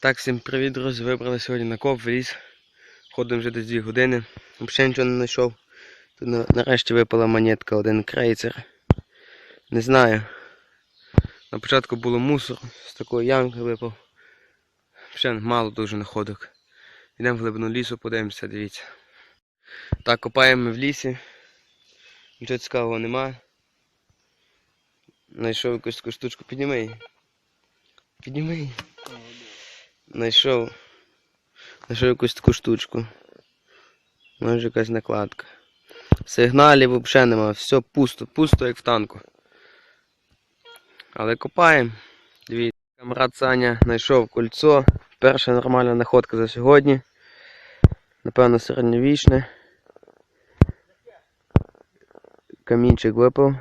Так, всім привіт, друзі. Вибрали сьогодні на коп в ліс. Ходимо вже десь 2 години. Взагалі нічого не знайшов. Тут нарешті випала монетка, один крейцер. Не знаю. На початку було мусор, з такої ямки випав. Взагалі мало дуже находок. Йдемо в глибину лісу, подивимося, дивіться. Так, копаємо в лісі. Нічого цікавого немає. Знайшов якусь таку штучку, підніми її. Підніми її. Знайшов. Знайшов якусь таку штучку. Може якась накладка. Сигналів взагалі нема. Все пусто, пусто як в танку. Але копаємо. Дивіться, камрад Саня знайшов кольцо. Перша нормальна находка за сьогодні. Напевно, середньовічне. Камінчик випав.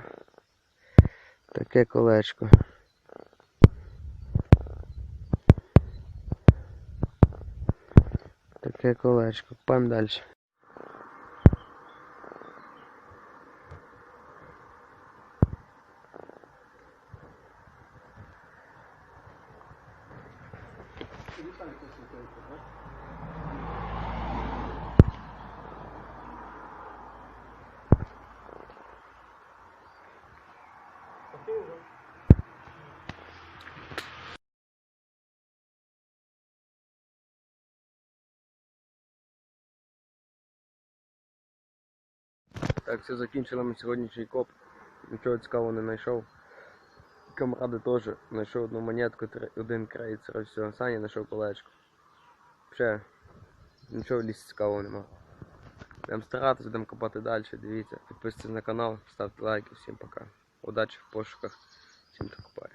Таке колечко. Таке колечко. Пойдемо далі. Так, все закінчили ми сьогоднішній коп. Нічого цікавого не знайшов. Камради теж знайшов одну монетку, один крейцер, все. Саня знайшов колечко. Ще нічого в лісі цікавого нема. Будемо старатися, будемо копати далі. Дивіться, підписуйтесь на канал, ставте лайки, всім пока. Удачі в пошуках, всім копає.